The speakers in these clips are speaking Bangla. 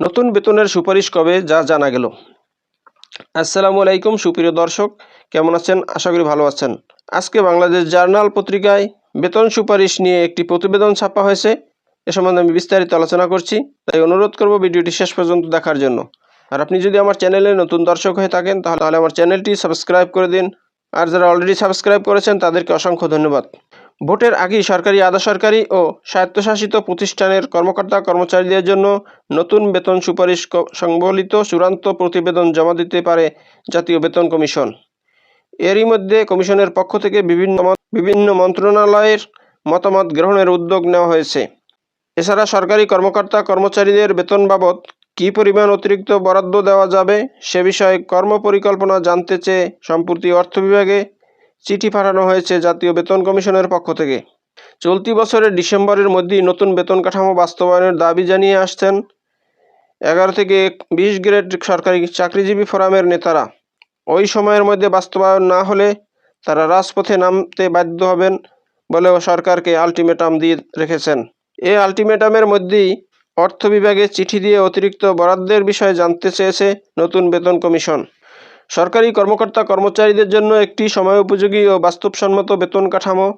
নতুন বেতনের সুপারিশ কবে, যা জানা গেল। আসসালামু আলাইকুম, সুপ্রিয় দর্শক, কেমন আছেন? আশা করি ভালো আছেন। আজকে বাংলাদেশ জার্নাল পত্রিকায় বেতন সুপারিশ নিয়ে একটি প্রতিবেদন ছাপা হয়েছে। এ সম্বন্ধে আমি বিস্তারিত আলোচনা করছি, তাই অনুরোধ করব ভিডিওটি শেষ পর্যন্ত দেখার জন্য। আর আপনি যদি আমার চ্যানেলে নতুন দর্শক হয়ে থাকেন, তাহলে আমার চ্যানেলটি সাবস্ক্রাইব করে দিন। আর যারা অলরেডি সাবস্ক্রাইব করেছেন, তাদেরকে অসংখ্য ধন্যবাদ। ভোটের আগেই সরকারি আধা সরকারি ও স্বায়ত্তশাসিত প্রতিষ্ঠানের কর্মকর্তা, কর্মচারীদের জন্য নতুন বেতন সুপারিশ সংবলিত চূড়ান্ত প্রতিবেদন জমা দিতে পারে জাতীয় বেতন কমিশন। এরই মধ্যে কমিশনের পক্ষ থেকে বিভিন্ন বিভিন্ন মন্ত্রণালয়ের মতামত গ্রহণের উদ্যোগ নেওয়া হয়েছে। এছাড়া সরকারি কর্মকর্তা, কর্মচারীদের বেতন বাবদ কী পরিমাণ অতিরিক্ত বরাদ্দ দেওয়া যাবে সে বিষয়ে কর্মপরিকল্পনা জানতে চেয়ে সম্প্রতি অর্থ বিভাগে চিঠি পাঠানো হয়েছে জাতীয় বেতন কমিশনের পক্ষ থেকে। চলতি বছরের ডিসেম্বরের মধ্যেই নতুন বেতন কাঠামো বাস্তবায়নের দাবি জানিয়ে আসছেন এগারো থেকে বিশ গ্রেড সরকারি চাকরিজীবী ফোরামের নেতারা। ওই সময়ের মধ্যে বাস্তবায়ন না হলে তারা রাজপথে নামতে বাধ্য হবেন বলেও সরকারকে আলটিমেটাম দিয়ে রেখেছেন। এই আলটিমেটামের মধ্যেই অর্থ বিভাগে চিঠি দিয়ে অতিরিক্ত বরাদ্দের বিষয়ে জানতে চেয়েছে নতুন বেতন কমিশন। সরকারি কর্মকর্তা কর্মচারীদের জন্য একটি সময় উপযোগী ও বাস্তবসম্মত বেতন কাঠামো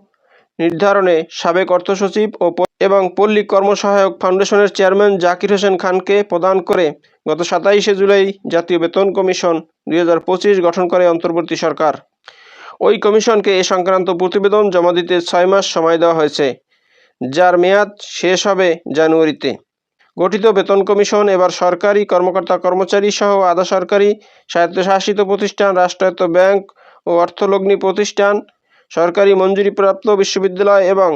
নির্ধারণে সাবেক অর্থ সচিব ও এবং পল্লী কর্মসহায়ক ফাউন্ডেশনের চেয়ারম্যান জাকির হোসেন খানকে প্রদান করে গত সাতাইশে জুলাই জাতীয় বেতন কমিশন দু হাজার পঁচিশ গঠন করে অন্তর্বর্তী সরকার। ওই কমিশনকে এ সংক্রান্ত প্রতিবেদন জমা দিতে ছয় মাস সময় দেওয়া হয়েছে, যার মেয়াদ শেষ হবে জানুয়ারিতে। গঠিত বেতন কমিশন, এবার সরকারি কর্মকর্তা কর্মচারী সহ আধা সরকারি স্বায়ত্তশাসিত প্রতিষ্ঠান, রাষ্ট্রায়ত্ত ব্যাংক ও অর্থলগ্নি প্রতিষ্ঠান, সরকারি মঞ্জুরিপ্রাপ্ত বিশ্ববিদ্যালয় এবং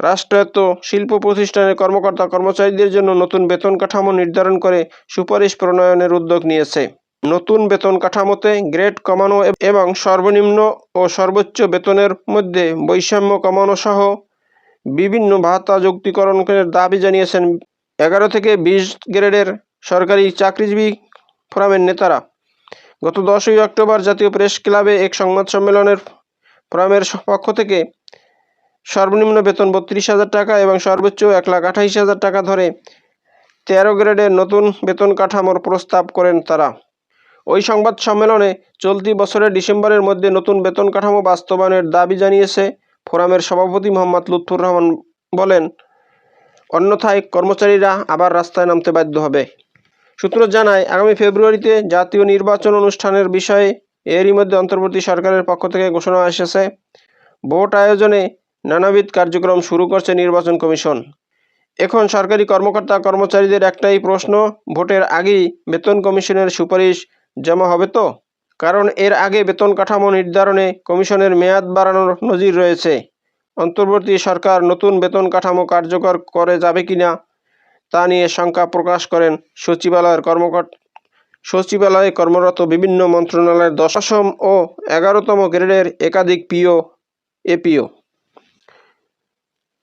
রাষ্ট্রায়ত্ত শিল্প প্রতিষ্ঠানের কর্মকর্তা কর্মচারীদের জন্য নতুন বেতন কাঠামো নির্ধারণ করে সুপারিশ প্রণয়নের উদ্যোগ নিয়েছে। নতুন বেতন কাঠামোতে গ্রেড কমানো এবং সর্বনিম্ন ও সর্বোচ্চ বেতনের মধ্যে বৈষম্য কমানো সহ বিভিন্ন ভাতা যুক্তিকরণের দাবি জানিয়েছেন এগারো থেকে বিশ গ্রেডের সরকারি চাকরিজীবী ফোরামের নেতারা গত দশই অক্টোবর জাতীয় প্রেস ক্লাবে এক সংবাদ সম্মেলনের ফোরামের পক্ষ থেকে সর্বনিম্ন বেতন বত্রিশ হাজার টাকা এবং সর্বোচ্চ এক লাখ আঠাইশ হাজার টাকা ধরে তেরো গ্রেডের নতুন বেতন কাঠামোর প্রস্তাব করেন তারা। ওই সংবাদ সম্মেলনে চলতি বছরের ডিসেম্বরের মধ্যে নতুন বেতন কাঠামো বাস্তবায়নের দাবি জানিয়েছে ফোরামের সভাপতি মোহাম্মদ লুৎফুর রহমান বলেন অন্যথায় কর্মচারীরা আবার রাস্তায় নামতে বাধ্য হবে। সূত্র জানায়, আগামী ফেব্রুয়ারিতে জাতীয় নির্বাচন অনুষ্ঠানের বিষয়ে এরই মধ্যে অন্তর্বর্তী সরকারের পক্ষ থেকে ঘোষণা এসেছে। ভোট আয়োজনে নানাবিধ কার্যক্রম শুরু করছে নির্বাচন কমিশন। এখন সরকারি কর্মকর্তা কর্মচারীদের একটাই প্রশ্ন, ভোটের আগেই বেতন কমিশনের সুপারিশ জমা হবে তো? কারণ এর আগে বেতন কাঠামো নির্ধারণে কমিশনের মেয়াদ বাড়ানোর নজির রয়েছে। অন্তর্বর্তী সরকার নতুন বেতন কাঠামো কার্যকর করে যাবে কিনা তা নিয়ে শঙ্কা প্রকাশ করেন সচিবালয়ের কর্মকর্তা সচিবালয়ে কর্মরত বিভিন্ন মন্ত্রণালয়ের দশম ও এগারোতম গ্রেডের একাধিক পিও, এপিও।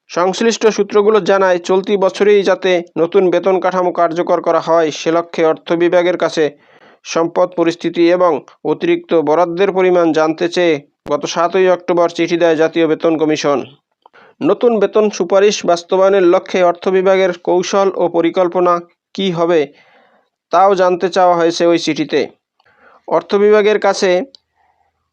সংশ্লিষ্ট সূত্রগুলো জানায়, চলতি বছরেই যাতে নতুন বেতন কাঠামো কার্যকর করা হয়, সে লক্ষ্যে অর্থ বিভাগের কাছে সম্পদ পরিস্থিতি এবং অতিরিক্ত বরাদ্দের পরিমাণ জানতে চেয়ে গত সাতই অক্টোবর চিঠি দেয় জাতীয় বেতন কমিশন। নতুন বেতন সুপারিশ বাস্তবায়নের লক্ষ্যে অর্থ বিভাগের কৌশল ও পরিকল্পনা কী হবে তাও জানতে চাওয়া হয়েছে ওই চিঠিতে। অর্থ বিভাগের কাছে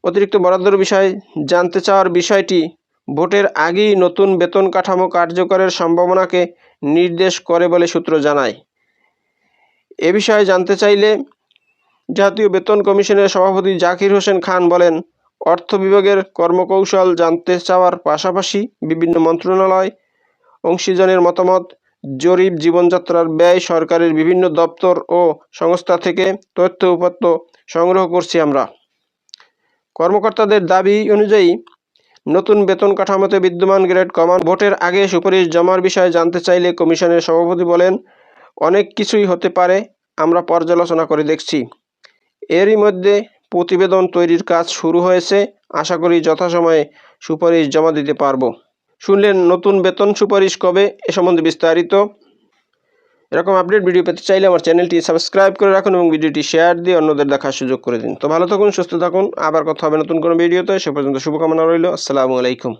অতিরিক্ত বরাদ্দর বিষয়ে জানতে চাওয়ার বিষয়টি ভোটের আগেই নতুন বেতন কাঠামো কার্যকরের সম্ভাবনাকে নির্দেশ করে বলে সূত্র জানায়। এ বিষয়ে জানতে চাইলে জাতীয় বেতন কমিশনের সভাপতি জাকির হোসেন খান বলেন অর্থ বিভাগের কর্মকৌশল জানতে চাওয়ার পাশাপাশি বিভিন্ন মন্ত্রণালয়, অংশীজনের মতামত, জরিপ, জীবনযাত্রার ব্যয়, সরকারের বিভিন্ন দপ্তর ও সংস্থা থেকে তথ্য উপাত্ত সংগ্রহ করছি আমরা। কর্মকর্তাদের দাবি অনুযায়ী, নতুন বেতন কাঠামোতে বিদ্যমান গ্রেড কমান ভোটের আগে সুপারিশ জমার বিষয়ে জানতে চাইলে কমিশনের সভাপতি বলেন, অনেক কিছুই হতে পারে, আমরা পর্যালোচনা করে দেখছি। এরই মধ্যে প্রতিবেদন তৈরির কাজ শুরু হয়েছে। আশা করি যথাসময়ে সুপারিশ জমা দিতে পারব। শুনলেন নতুন বেতন সুপারিশ কবে? এ সম্বন্ধে বিস্তারিত। এরকম আপডেট ভিডিও পেতে চাইলে আমার চ্যানেলটি সাবস্ক্রাইব করে রাখুন এবং ভিডিওটি শেয়ার দিয়ে অন্যদের দেখার সুযোগ করে দিন। তো ভালো থাকুন, সুস্থ থাকুন। আবার কথা হবে নতুন কোনো ভিডিওতে। সে পর্যন্ত শুভকামনা রইল। আসসালামু আলাইকুম।